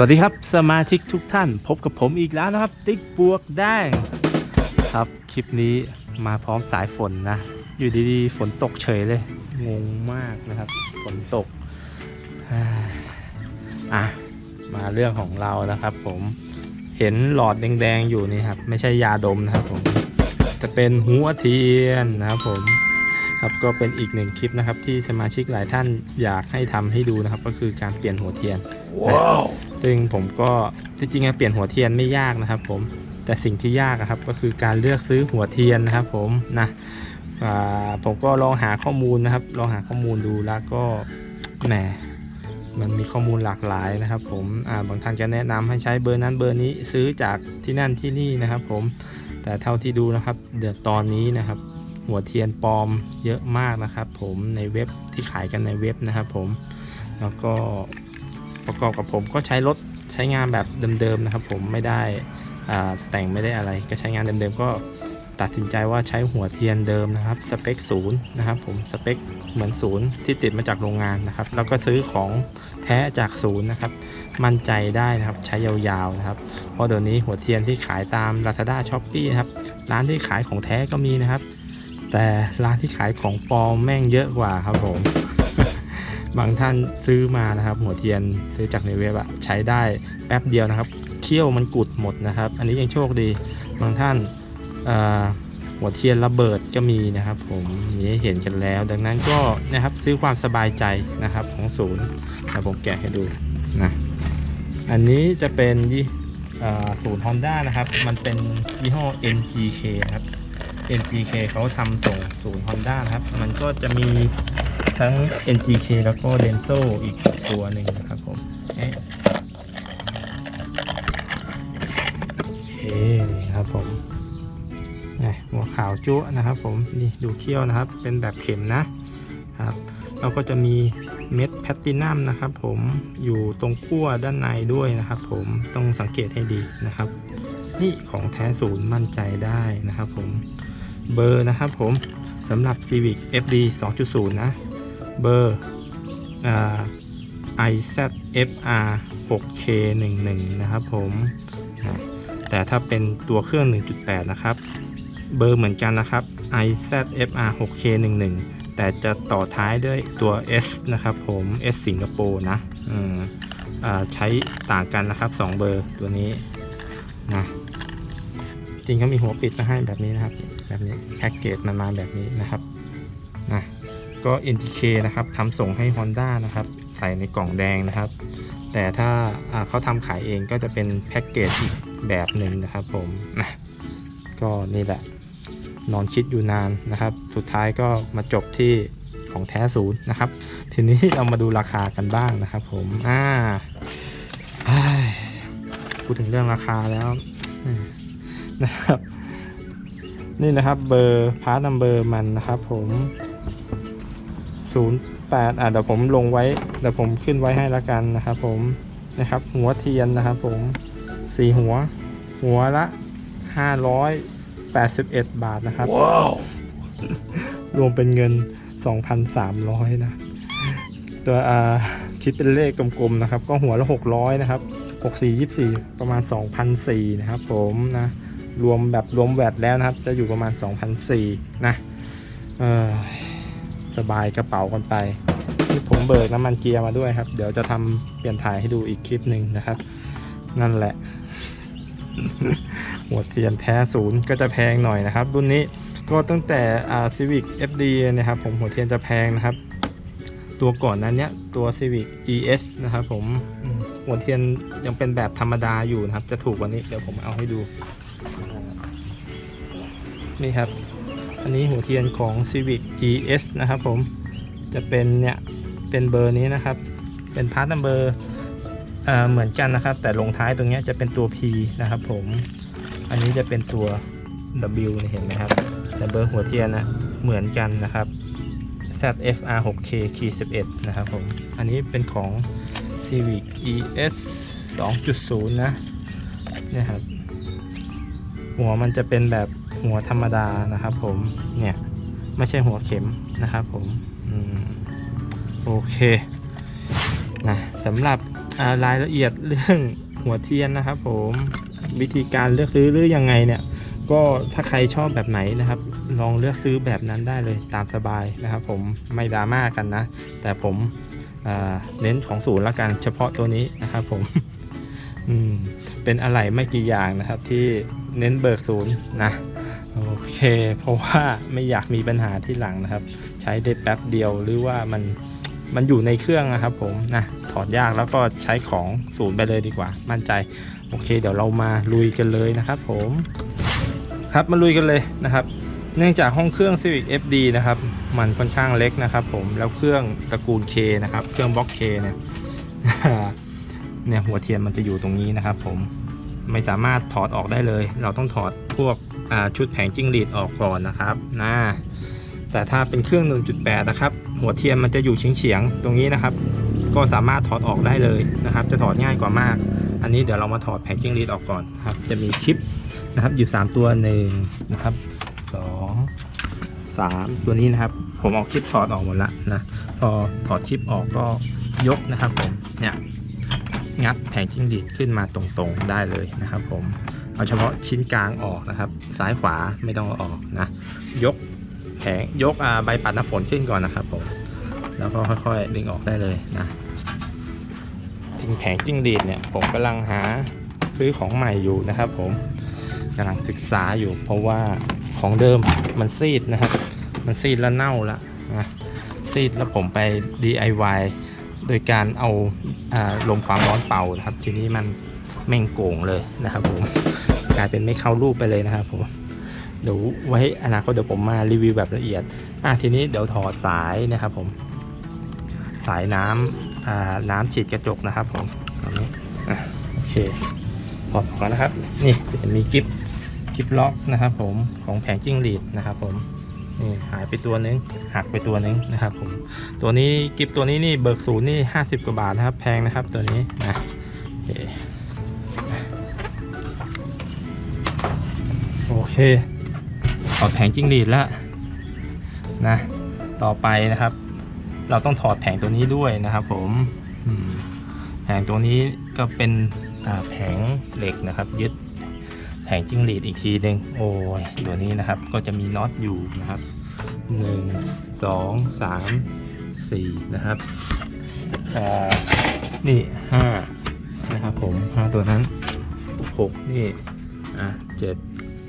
วัสดีครับสมาชิกทุกท่านพบกับผมอีกแล้วนะครับ ติ๊กบวกแดงครับคลิปนี้มาพร้อมสายฝนนะ อยู่ดีๆ ฝนตกเฉยเลย งงมากนะครับ ฝนตกอ่าอะมาเรื่องของเรานะครับ ผมเห็นหลอดแดงๆอยู่นี่ครับ ไม่ใช่ยาดมนะครับผมจะเป็นหัวเทียนนะครับผมครับก็เป็นอีกหนึ่งคลิปนะครับที่สมาชิกหลายท่านอยากให้ทำให้ดูนะครับ ก็คือการเปลี่ยนหัวเทียน ซึ่งผมก็ที่จริงๆเปลี่ยนหัวเทียนไม่ยากนะครับ ผมแต่สิ่งที่ยากครับก็คือการเลือกซื้อหัวเทียนนะครับ ผมนะผมก็ลองหาข้อมูลนะครับ ลองหาข้อมูลดูแล้วก็แหมมันมีข้อมูลหลากหลายนะครับ ผมาบางท่านจะแนะนำให้ใช้เบอร์นั้นเบอร์นี้ซื้อจากที่นั่นที่นี่นะครับ ผมแต่เท่าที่ดูนะครับ เดือดตอนนี้นะครับ หัวเทียนปลอมเยอะมากนะครับ ผมในเว็บที่ขายกันในเว็บนะครับ ผมแล้วก็ ประกอบกับผมก็ใช้รถใช้งานแบบเดิมๆนะครับ ผมไม่ได้แต่งไม่ได้อะไร ก็ใช้งานเดิมๆก็ตัดสินใจว่าใช้หัวเทียนเดิมนะครับสเปคศูนย์นะครับผมสเปคเหมือนศูนย์ที่ติดมาจากโรงงานนะครับ แล้วก็ซื้อของแท้จากศูนย์นะครับ มั่นใจได้นะครับใช้ยาวๆนะครับ เพราะเดี๋ยวนี้หัวเทียนที่ขายตาม Lazada s h o p e e ครับร้านที่ขายของแท้ก็มีนะครับ แต่ร้านที่ขายของปลอมแม่งเยอะกว่าครับผม บางท่านซื้อมานะครับ หัวเทียนซื้อจากในเว็บอะใช้ได้แป๊บเดียวนะครับเขี้ยวมันกุดหมดนะครับ อันนี้ยังโชคดี บางท่านหัวเทียนระเบิดก็มีนะครับ ผมมีให้เห็นกันแล้ว ดังนั้นก็นะครับซื้อความสบายใจนะครับของศูนย์แต่ผมแกะให้ดูนะอันนี้จะเป็นยี่ศูนย์ Honda นะครับ มันเป็นยี่ห้อ NGK ครับ NGK เขาทำส่งศูนย์ Honda นะครับ มันก็จะมี ทั้ง NGK แล้วก็ Denso อีกตัวหนึ่งนะครับผมเอ๊ะโอเคนี่ครับผมนี่หัวขาวจั๊วนะครับผม นี่ดูเขี้ยวนะครับ เป็นแบบเข็มนะครับแล้วก็จะมีเม็ดแพตตินัมนะครับผมอยู่ตรงขั้วด้านในด้วยนะครับผมต้องสังเกตให้ดีนะครับ นี่ของแท้ศูนย์มั่นใจได้นะครับผมเบอร์นะครับผมสำหรับ Civic FD 2.0 นะ เบอร์อ่า IZFR 6K11 นะครับผมแต่ถ้าเป็นตัวเครื่อง 1.8 นะครับ เบอร์เหมือนกันนะครับ IZFR 6K11 แต่จะต่อท้ายด้วยตัว S นะครับผม S สิงคโปร์นะอืมใช้ต่างกันนะครับ 2 เบอร์ตัวนี้นะจริงเขามีหัวปิดมาให้แบบนี้นะครับ แบบนี้แพ็กเกจมันมาแบบนี้นะครับนะ ก็ NTK นะครับทำส่งให้ Honda นะครับ ใส่ในกล่องแดงนะครับ แต่ถ้าเขาทำขายเองก็จะเป็นแพ็กเกจอีกแบบหนึ่งนะครับผมนะก็นี่แหละ นอนคิดอยู่นานนะครับ สุดท้ายก็มาจบที่ของแท้ศูนย์นะครับ ทีนี้เรามาดูราคากันบ้างนะครับ ผมอ่าพูดถึงเรื่องราคาแล้วนะครับ นี่นะครับเบอร์พาร์ทนัมเบอร์มันนะครับ ผม 08อะเดี๋ยวผมลงไว้เดี๋ยวผมขึ้นไว้ให้ละกันนะครับผมนะครับ หัวเทียนนะครับผมสี่หัว หัวละ 581 บาทนะครับรวมเป็นเงิน 2,300 นะ ตัวอ่าคิดเป็นเลขกลมๆนะครับ ก็หัวละ 600 นะครับ 64 24 ประมาณ 2,004นะครับผมนะ รวมแบบรวมแวดแล้วนะครับ จะอยู่ประมาณ 2,004นะ เออ สบายกระเป๋ากันไปที่ผมเบิกน้ำมันเกียร์มาด้วยครับ เดี๋ยวจะทำเปลี่ยนถ่ายให้ดูอีกคลิปหนึ่งนะครับ นั่นแหละ หัวเทียนแท้ศูนย์ก็จะแพงหน่อยนะครับ รุ่นนี้ก็ตั้งแต่อ่า Civic FD นะครับผมหัวเทียนจะแพงนะครับ ตัวก่อนนั้นเนี้ยตัว Civic ES นะครับผมหัวเทียนยังเป็นแบบธรรมดาอยู่นะครับ จะถูกกว่านี้เดี๋ยวผมเอาให้ดู นี่ครับ อันนี้หัวเทียนของ Civic ES นะครับผมจะเป็นเนี่ยเป็นเบอร์นี้นะครับ เป็นพาร์ทนัมเบอร์เหมือนกันนะครับ แต่ลงท้ายตรงเนี้ยจะเป็นตัว P นะครับผมอันนี้จะเป็นตัว W เห็นไหมครับ แต่เบอร์หัวเทียนนะเหมือนกันนะครับ ZFR 6K 11นะครับผมอันนี้เป็นของ Civic ES 2.0 นะนี่ครับหัวมันจะเป็นแบบ หัวธรรมดานะครับ ผมเนี่ยไม่ใช่หัวเข็มนะครับผมอืมโอเคนะสำหรับรายละเอียดเรื่องหัวเทียนนะครับ ผมวิธีการเลือกซื้อหรือยังไงเนี่ย ก็ถ้าใครชอบแบบไหนนะครับ ลองเลือกซื้อแบบนั้นได้เลยตามสบายนะครับ ผมไม่ดราม่ากันนะ แต่ผมเน้นของศูนย์ละกันเฉพาะตัวนี้นะครับ ผมมเป็นอะไรไม่กี่อย่างนะครับ ที่เน้นเบิกศูนย์นะ โอเค เพราะว่าไม่อยากมีปัญหาที่หลังนะครับ ใช้ได้แป๊บเดียวหรือว่ามันมันอยู่ในเครื่องนะครับผมนะถอดยากแล้วก็ใช้ของศูนย์ไปเลยดีกว่า มั่นใจ โอเค เดี๋ยวเรามาลุยกันเลยนะครับผมครับมาลุยกันเลยนะครับ เนื่องจากห้องเครื่อง Civic FD นะครับ มันค่อนข้างเล็กนะครับผมแล้วเครื่องตระกูล K นะครับ เครื่องบล็อก K เนี่ยเนี่ยหัวเทียนมันจะอยู่ตรงนี้นะครับผมไม่สามารถถอดออกได้เลย เราต้องถอดพวก ชุดแผงจิ้งหรีดออกก่อนนะครับนะแต่ถ้าเป็นเครื่อง 1.8 นะครับ หัวเทียนมันจะอยู่เฉียงๆตรงนี้นะครับ ก็สามารถถอดออกได้เลยนะครับ จะถอดง่ายกว่ามาก อันนี้เดี๋ยวเรามาถอดแผงจิ้งหรีดออกก่อนครับ จะมีคลิปนะครับอยู่ 3 ตัวหนึ่งนะครับสองสามตัวนี้นะครับ ผมเอาคลิปถอดออกหมดละนะพอถอดคลิปออกก็ยกนะครับผมเนี่ยงัดแผงจิ้งหรีดขึ้นมาตรงๆได้เลยนะครับผม เอาเฉพาะชิ้นกลางออกนะครับ ซ้ายขวาไม่ต้องเอาออกนะ ยกแผงยกใบปัดน้ำฝนขึ้นก่อนนะครับผม แล้วก็ค่อยๆดึงออกได้เลยนะจริงแผงจิ้งหรีดเนี่ยผมกำลังหาซื้อของใหม่อยู่นะครับผมกำลังศึกษาอยู่ เพราะว่าของเดิมมันซีดนะครับ มันซีดแล้วเน่าละนะซีดแล้วผมไป DIY โดยการเอาอาลมความร้อนเป่านะครับ ทีนี้มันแม่งโก่งเลยนะครับผม กลายเป็นไม่เข้ารูปไปเลยนะครับผมเดี๋ยวไว้อนาคตเดี๋ยวผมมารีวิวแบบละเอียดอะทีนี้เดี๋ยวถอดสายนะครับผม สายน้ำอ่าน้ำฉีดกระจกนะครับผมตรงนี้อะโอเคถอดออกนะครับ นี่จะมีกิฟกิฟล็อกนะครับ ผมของแผงจิ้งหรีดนะครับ ผมนี่หายไปตัวนึงหักไปตัวนึงนะครับ ผม ตัวนี้กิฟตัวนี้นี่เบิกศูนย์นี่ห้าสิบกว่าบาทนะครับ แพงนะครับตัวนี้นะโอเค โอเคถอดแผงจิ้งหรีดแล้วนะ ต่อไปนะครับ เราต้องถอดแผงตัวนี้ด้วยนะครับ ผมแผงตัวนี้ก็เป็นแผงเหล็กนะครับ ยึดแผงจิ้งหรีดอีกทีหนึ่งโอ้ยตัวนี้นะครับ ก็จะมีน็อตอยู่นะครับหนึ่งสองสามสี่นะครับนี่ห้านะครับผมห้าตัวนั้นหกนี่อะเจ็ด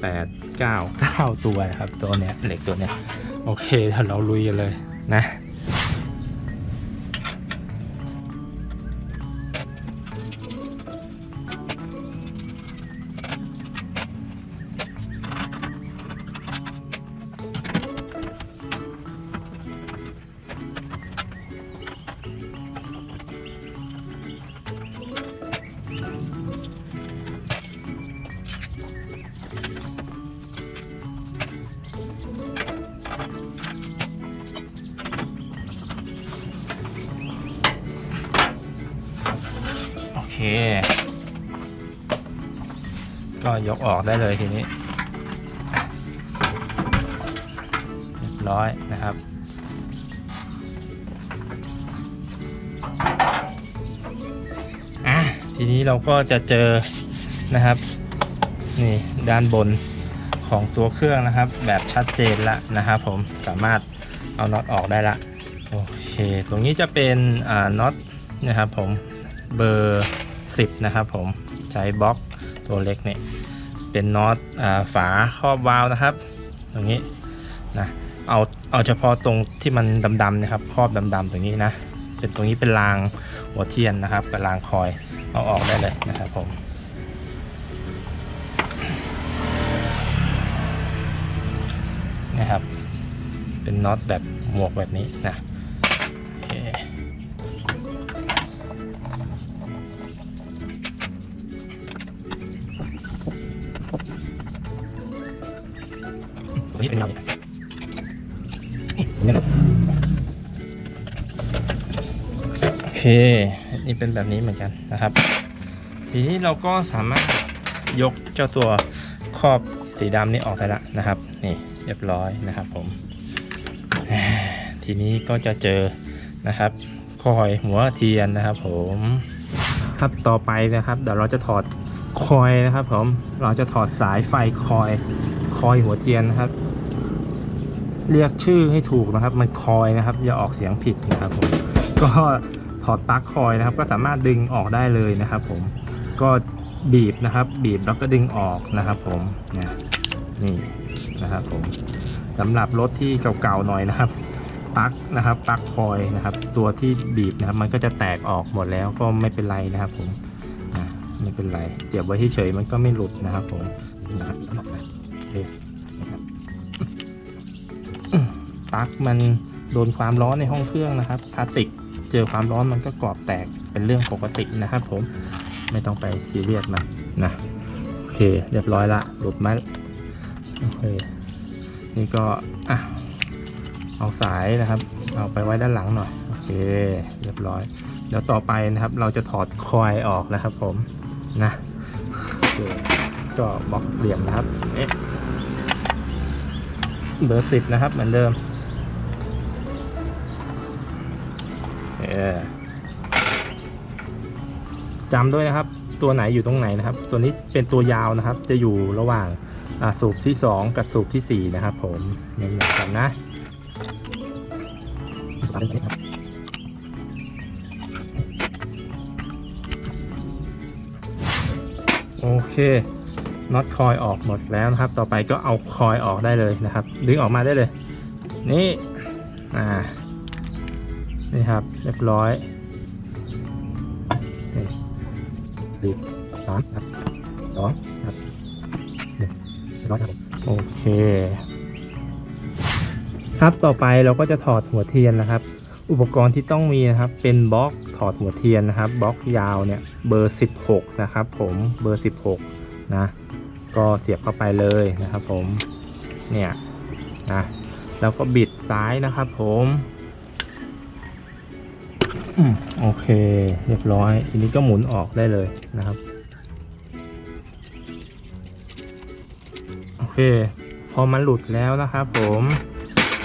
แปดเก้าเก้าตัวครับตัวเนี้ยเหล็กตัวเนี้ย โอเคเดี๋ยวเราลุยกันเลยนะ ก็ยกออกได้เลยทีนี้เรียบร้อยนะครับ อะ ทีนี้เราก็จะเจอนะครับ นี่ด้านบนของตัวเครื่องนะครับ แบบชัดเจนละนะครับผมสามารถเอาน็อตออกได้ละโอเค ตรงนี้จะเป็นอ่าน็อตนะครับผมเบอร์ 10 นะครับผมใช้บล็อกตัวเล็กเนี่ยเป็นน็อตฝาครอบวาล์วนะครับ ตรงนี้นะเอาเอาเฉพาะตรงที่มันดำๆนะครับครอบดำๆตรงนี้นะเป็นตรงนี้เป็นรางหัวเทียนนะครับกับรางคอยเอาออกได้เลยนะครับผมนะครับ เป็นน็อตแบบหมวกแบบนี้นะ เคนี่เป็นแบบนี้เหมือนกันนะครับ ทีนี้เราก็สามารถยกเจ้าตัวครอบสีดำนี้ออกได้ละนะครับ นี่เรียบร้อยนะครับผม ทีนี้ก็จะเจอนะครับคอยหัวเทียนนะครับ ผมครับต่อไปนะครับ เดี๋ยวเราจะถอดคอยนะครับ ผมเราจะถอดสายไฟคอยคอยหัวเทียนนะครับ เรียกชื่อให้ถูกนะครับ มันคอยนะครับอย่าออกเสียงผิดนะครับผมก็ อดปลั๊กคอยนะครับ ก็สามารถดึงออกได้เลยนะครับ ผมก็บีบนะครับ บีบแล้วก็ดึงออกนะครับ ผมนี่นี่นะครับ ผมสำหรับรถที่เก่าๆหน่อยนะครับปลั๊กนะครับปลั๊กคอยนะครับ ตัวที่บีบนะครับ มันก็จะแตกออกหมดแล้วก็ไม่เป็นไรนะครับ ผมอะไม่เป็นไรเก็บไว้เฉยๆมันก็ไม่หลุดนะครับ ผมนะครับออกมาโอเคนะครับปลั๊กมันโดนความร้อนในห้องเครื่องนะครับพลาสติก เจอความร้อนมันก็กรอบแตกเป็นเรื่องปกตินะครับผมไม่ต้องไปซีเรียสมันนะโอเคเรียบร้อยละหลุดไหมโอเคนี่ก็อะเอาสายนะครับ เอาไปไว้ด้านหลังหน่อยโอเคเรียบร้อยเดี๋ยวต่อไปนะครับ เราจะถอดคอยล์ออกนะครับ ผมนะโอเคก็บล็อกเหลี่ยมนะครับเบอร์สิบนะครับเหมือนเดิม อจำด้วยนะครับ ตัวไหนอยู่ตรงไหนนะครับ ตัวนี้เป็นตัวยาวนะครับ จะอยู่ระหว่างสูบที่ 2 กับสูบที่ 4 นะครับ ผมเหมือนกันนะโอเคน็อตคอยออกหมดแล้วนะครับ ต่อไปก็เอาคอยออกได้เลยนะครับ ดึงออกมาได้เลย นี่ อ่า นี่ครับ เรียบร้อยนี่ดีสามครับสองครับหนึ่งเรียบร้อยครับโอเค ครับต่อไปเราก็จะถอดหัวเทียนนะครับ อุปกรณ์ที่ต้องมีนะครับ เป็นบล็อกถอดหัวเทียนนะครับบล็อกยาวเนี่ยเบอร์ 16 นะครับ ผมเบอร์ 16 นะ ก็เสียบเข้าไปเลยนะครับ ผมเนี่ยนะแล้วก็บิดซ้ายนะครับ ผม โอเค เรียบร้อย ทีนี้ก็หมุนออกได้เลยนะครับ โอเค พอมันหลุดแล้วนะครับผม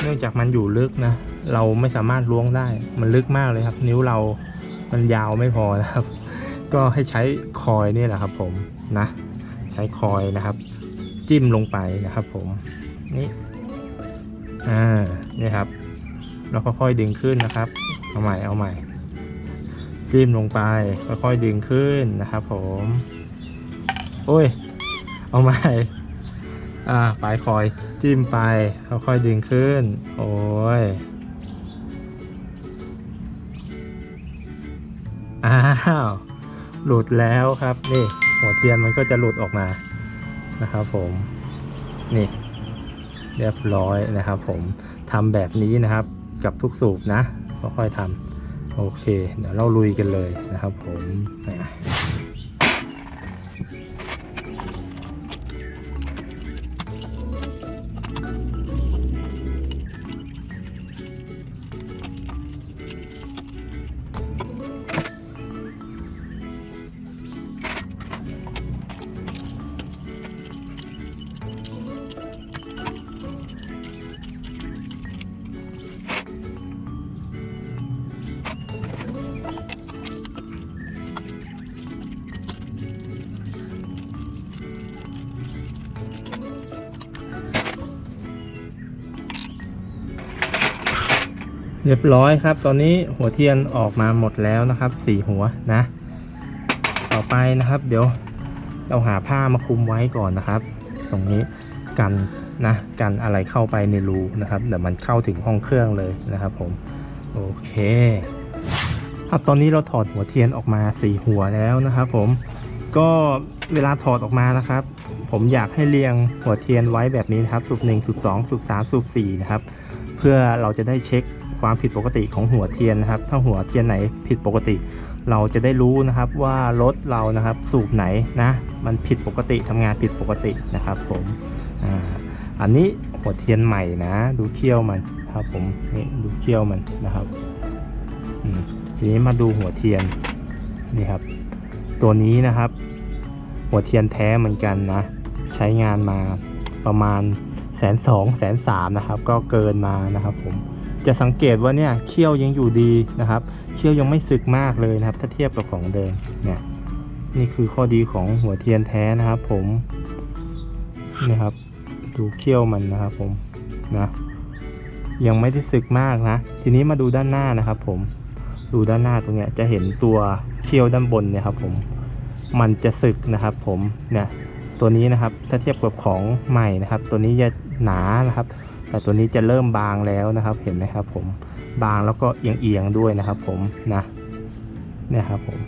เนื่องจากมันอยู่ลึกนะ เราไม่สามารถล้วงได้ มันลึกมากเลยครับ นิ้วเรา มันยาวไม่พอนะครับ ก็ให้ใช้คอยนี่แหละครับ ผมนะ ใช้คอยนะครับ จิ้มลงไปนะครับ ผม นี่ อ่า นี่ครับ เราค่อยๆดึงขึ้นนะครับ เอาใหม่ เอาใหม่ จิ้มลงไปค่อยๆดึงขึ้นนะครับผม โอ้ย เอาใหม่อ่าปลายคอยจิ้มไปค่อยๆดึงขึ้น โอ้ยอ้าวหลุดแล้วครับนี่หัวเทียนมันก็จะหลุดออกมานะครับผมนี่ เรียบร้อยนะครับ ผมทำแบบนี้นะครับ กับทุกสูบนะค่อยๆทำ โอเค เดี๋ยวเราลุยกันเลยนะครับผมนะ เรียบร้อยครับ ตอนนี้หัวเทียนออกมาหมดแล้วนะครับสี่หัวนะ ต่อไปนะครับ เดี๋ยวเราหาผ้ามาคลุมไว้ก่อนนะครับ ตรงนี้กันนะกันอะไรเข้าไปในรูนะครับเดี๋ยวมันเข้าถึงห้องเครื่องเลยนะครับ ผมโอเคครับตอนนี้เราถอดหัวเทียนออกมาสี่หัวแล้วนะครับ ผมก็เวลาถอดออกมานะครับ ผมอยากให้เรียงหัวเทียนไว้แบบนี้นะครับสูบหนึ่งสูบสองสูบสามสูบสี่นะครับ เพื่อเราจะได้เช็ค ความผิดปกติของหัวเทียนนะครับ ถ้าหัวเทียนไหนผิดปกติ เราจะได้รู้นะครับว่ารถเรานะครับสูบไหนนะ มันผิดปกติทำงานผิดปกตินะครับ ผมอันนี้หัวเทียนใหม่นะ ดูเขี้ยวมันครับผมนี่ดูเขี้ยวมันนะครับทีนี้มาดูหัวเทียนนี่ครับ ตัวนี้นะครับ หัวเทียนแท้เหมือนกันนะ ใช้งานมาประมาณแสนสองแสนสามนะครับ ก็เกินมานะครับผม จะสังเกตว่าเนี่ยเขี้ยวยังอยู่ดีนะครับเขี้ยวยังไม่สึกมากเลยนะครับ ถ้าเทียบกับของเดิมเนี่ยนี่คือข้อดีของหัวเทียนแท้นะครับ ผมนี่ครับ ดูเขี้ยวมันนะครับ ผมนะยังไม่ได้สึกมากนะ ทีนี้มาดูด้านหน้านะครับ ผมดูด้านหน้าตรงเนี้ยจะเห็นตัวเขี้ยวด้านบนเนี่ยครับ ผมมันจะสึกนะครับ ผมเนี่ยตัวนี้นะครับถ้าเทียบกับของใหม่นะครับ ตัวนี้จะหนานะครับ แต่ตัวนี้จะเริ่มบางแล้วนะครับเห็นไหมครับผมบางแล้วก็เอียงๆด้วยนะครับ ผมนะเนี่ยครับผม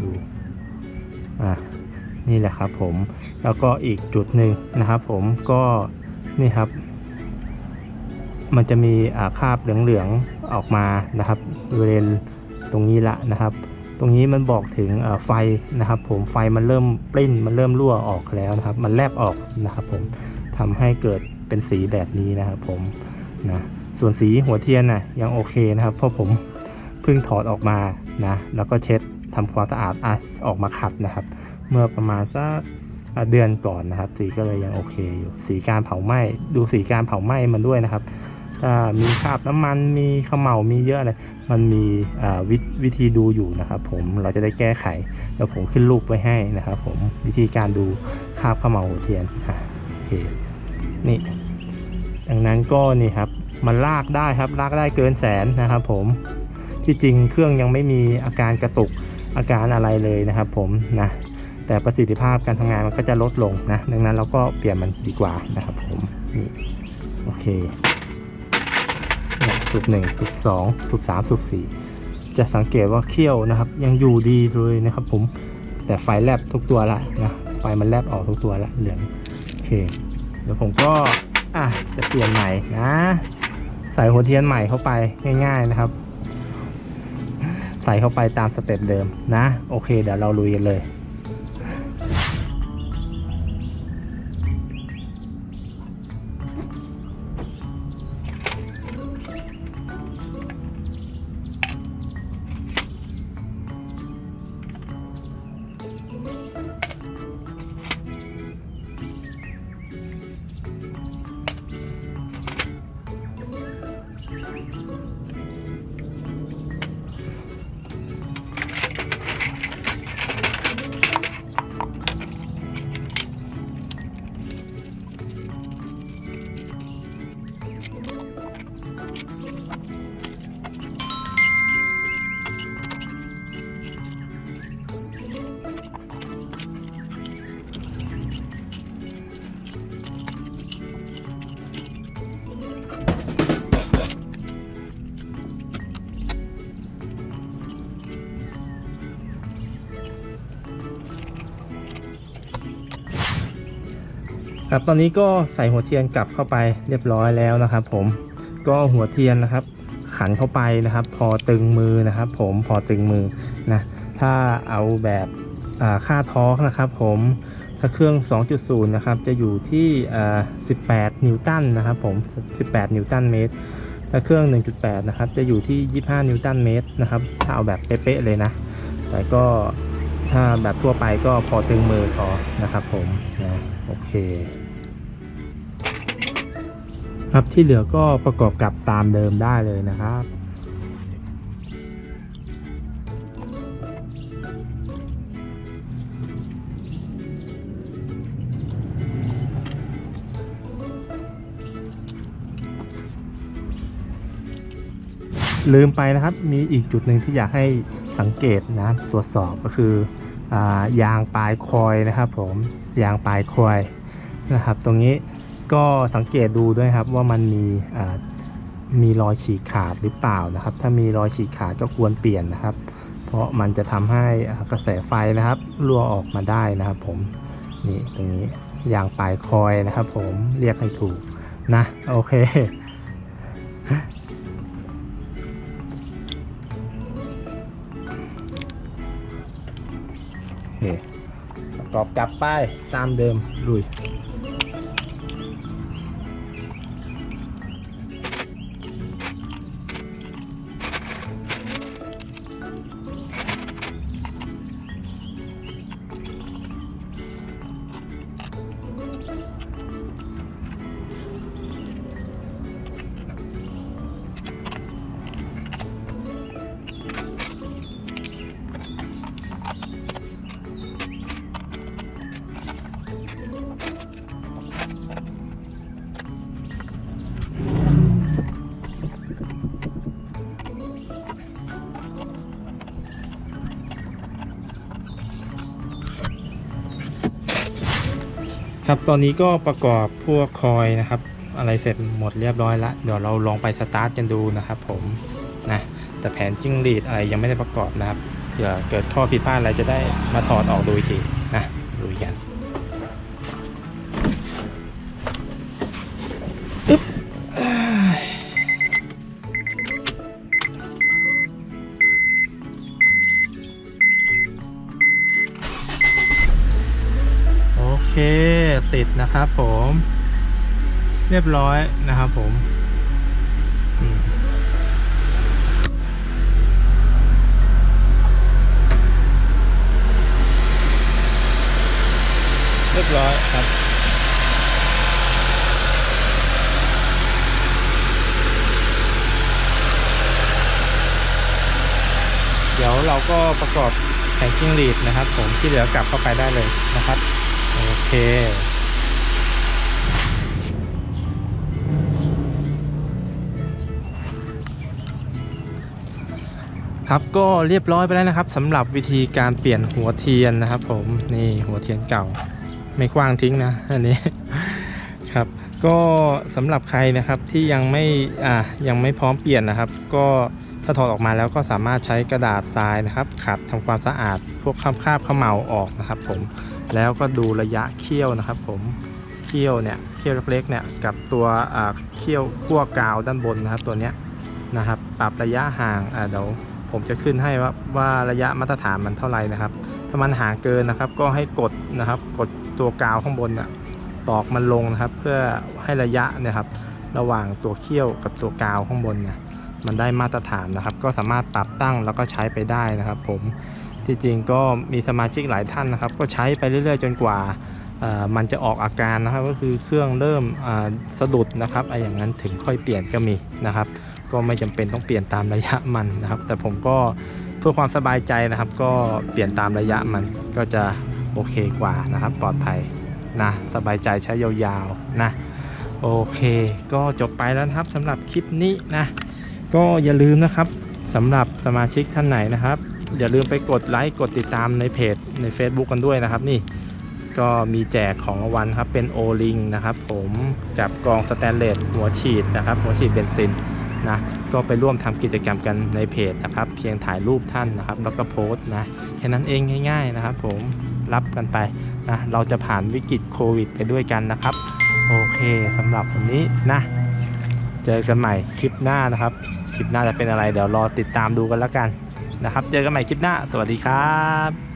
ดูอะนี่แหละครับผมแล้วก็อีกจุดหนึ่งนะครับ ผมก็นี่ครับ มันจะมีอาคราบเหลืองๆออกมานะครับบริเวณตรงนี้ละนะครับ ตรงนี้มันบอกถึงไฟนะครับ ผมไฟมันเริ่มปลิ้นมันเริ่มรั่วออกแล้วนะครับ มันแลบออกนะครับ ผมทำให้เกิด เป็นสีแบบนี้นะครับผมนะส่วนสีหัวเทียนน่ะยังโอเคนะครับ เพราะผมเพิ่งถอดออกมานะแล้วก็เช็ดทำความสะอาดอะออกมาขัดนะครับ เมื่อประมาณสักเดือนก่อนนะครับ สีก็เลยยังโอเคอยู่ สีการเผาไหม้ดูสีการเผาไหม้มันด้วยนะครับถ้ามีคราบน้ำมันมีขมเหลามีเยอะเลยมันมีวิวิธีดูอยู่นะครับ ผมเราจะได้แก้ไขแล้วผมขึ้นรูปไว้ให้นะครับ ผมวิธีการดูคราบขมเหลาหัวเทียนอะโอเคนี่ ดังนั้นก็นี่ครับมันลากได้ครับลากได้เกินแสนนะครับผมที่จริงเครื่องยังไม่มีอาการกระตุกอาการอะไรเลยนะครับผมนะแต่ประสิทธิภาพการทำงานมันก็จะลดลงนะดังนั้นเราก็เปลี่ยนมันดีกว่านะครับผมนี่โอเคสูบหนึ่งสูบสองสูบสามสูบสี่จะสังเกตว่าเขี้ยวนะครับ ยังอยู่ดีเลยนะครับผมแต่ไฟแลบทุกตัวละนะไฟมันแลบออกทุกตัวละเหลืองโอเคเดี๋ยวผมก็ อะจะเปลี่ยนใหม่นะใส่หัวเทียนใหม่เข้าไปง่าย ๆนะครับ ใส่เข้าไปตามสเต็ปเดิมนะ โอเค เดี๋ยวเราลุยกันเลย ครับตอนนี้ก็ใส่หัวเทียนกลับเข้าไปเรียบร้อยแล้วนะครับ ผมก็หัวเทียนนะครับ ขันเข้าไปนะครับ พอตึงมือนะครับ ผมพอตึงมือนะถ้าเอาแบบค่าทอร์นะครับ ผมถ้าเครื่อง 2.0 นะครับ จะอยู่ที่ 18 นิวตันนะครับผม 18 นิวตันเมตร ถ้าเครื่อง 1.8 นะครับ จะอยู่ที่ 25 นิวตันเมตรนะครับ ถ้าเอาแบบเป๊ะๆเลยนะ แต่ก็ถ้าแบบทั่วไปก็พอตึงมือพอนะครับผมนะโอเค ครับที่เหลือก็ประกอบกับตามเดิมได้เลยนะครับ ลืมไปนะครับมีอีกจุดหนึ่งที่อยากให้สังเกตนะตรวจสอบก็คืออยางปลายคอยนะครับผมยางปลายคอยนะครับ ตรงนี้ ก็สังเกตดูด้วยครับว่ามันมีมีรอยฉีกขาดหรือเปล่านะครับ ถ้ามีรอยฉีกขาดก็ควรเปลี่ยนนะครับ เพราะมันจะทำให้กระแสไฟนะครับรั่วออกมาได้นะครับ ผมนี่ตรงนี้ยางปลายคอยนะครับ ผมเรียกให้ถูกนะโอเคโอเคประกอบกลับไปตามเดิมลุย ครับตอนนี้ก็ประกอบพวกคอยนะครับ อะไรเสร็จหมดเรียบร้อยแล้วเดี๋ยวเราลองไปสตาร์ทกันดูนะครับ ผมนะแต่แผนจิ้งหรีดอะไรยังไม่ได้ประกอบนะครับเผื่อเกิดข้อผิดพลาดอะไรจะได้มาถอดออกดูอีกทีนะดูกัน ติดนะครับผมเรียบร้อยนะครับผมเรียบร้อยครับ เดี๋ยวเราก็ประกอบแผงจิ้งหรีดนะครับ ผมที่เหลือกลับเข้าไปได้เลยนะครับ โอเค ครับก็เรียบร้อยไปแล้วนะครับสำหรับวิธีการเปลี่ยนหัวเทียนนะครับ ผมนี่หัวเทียนเก่า ไม่กว้างทิ้งนะอันนี้ครับ ก็สำหรับใครนะครับที่ยังไม่อ่ายังไม่พร้อมเปลี่ยนนะครับ ก็ถ้าถอดออกมาแล้วก็สามารถใช้กระดาษทรายนะครับ ขัดทำความสะอาด พวกคราบคราบขมเหลาออกนะครับ ผมแล้วก็ดูระยะเคี่ยวนะครับ ผมเคี่ยวเนี่ยเคี่ยวเล็กๆเนี่ยกับตัวอ่าเคี่ยวขั้วกาวด้านบนนะครับ ตัวเนี้ยนะครับ ปรับระยะห่างอ่าเดี๋ยว ผมจะขึ้นให้ว่าว่าระยะมาตรฐานมันเท่าไหร่นะครับ ถ้ามันห่างเกินนะครับ ก็ให้กดนะครับ กดตัวกาวข้างบนนะตอกมันลงนะครับ เพื่อให้ระยะนะครับ ระหว่างตัวเขี้ยวกับตัวกาวข้างบนนี่ยมันได้มาตรฐานนะครับ ก็สามารถปรับตั้งแล้วก็ใช้ไปได้นะครับ ผมที่จริงก็มีสมาชิกหลายท่านนะครับ ก็ใช้ไปเรื่อยๆ จนกว่ามันจะออกอาการนะครับ ก็คือเครื่องเริ่มสะดุดนะครับไออย่างนั้นถึงค่อยเปลี่ยนก็มีนะครับ ก็ไม่จำเป็นต้องเปลี่ยนตามระยะมันนะครับ แต่ผมก็เพื่อความสบายใจนะครับ ก็เปลี่ยนตามระยะมันก็จะโอเคกว่านะครับ ปลอดภัยนะสบายใจใช้ยาวๆนะโอเค ก็จบไปแล้วนะครับสำหรับคลิปนี้นะก็อย่าลืมนะครับสำหรับสมาชิกท่านไหนนะครับ อย่าลืมไปกดไลค์กดติดตามในเพจใน Facebook กันด้วยนะครับนี่ก็มีแจกของรางวัลครับเป็นโอลิงนะครับผมกับกองสแตนเลสหัวฉีดนะครับ หัวฉีดเบนซิน นะก็ไปร่วมทำกิจกรรมกันในเพจนะครับ เพียงถ่ายรูปท่านนะครับ แล้วก็โพสต์นะแค่นั้นเองง่าย ๆนะครับ ผมรับกันไปนะเราจะผ่านวิกฤตโควิด ไปด้วยกันนะครับ โอเคสำหรับวันนี้นะ เจอกันใหม่คลิปหน้านะครับ คลิปหน้าจะเป็นอะไรเดี๋ยวรอติดตามดูกันแล้วกันนะครับ เจอกันใหม่คลิปหน้า สวัสดีครับ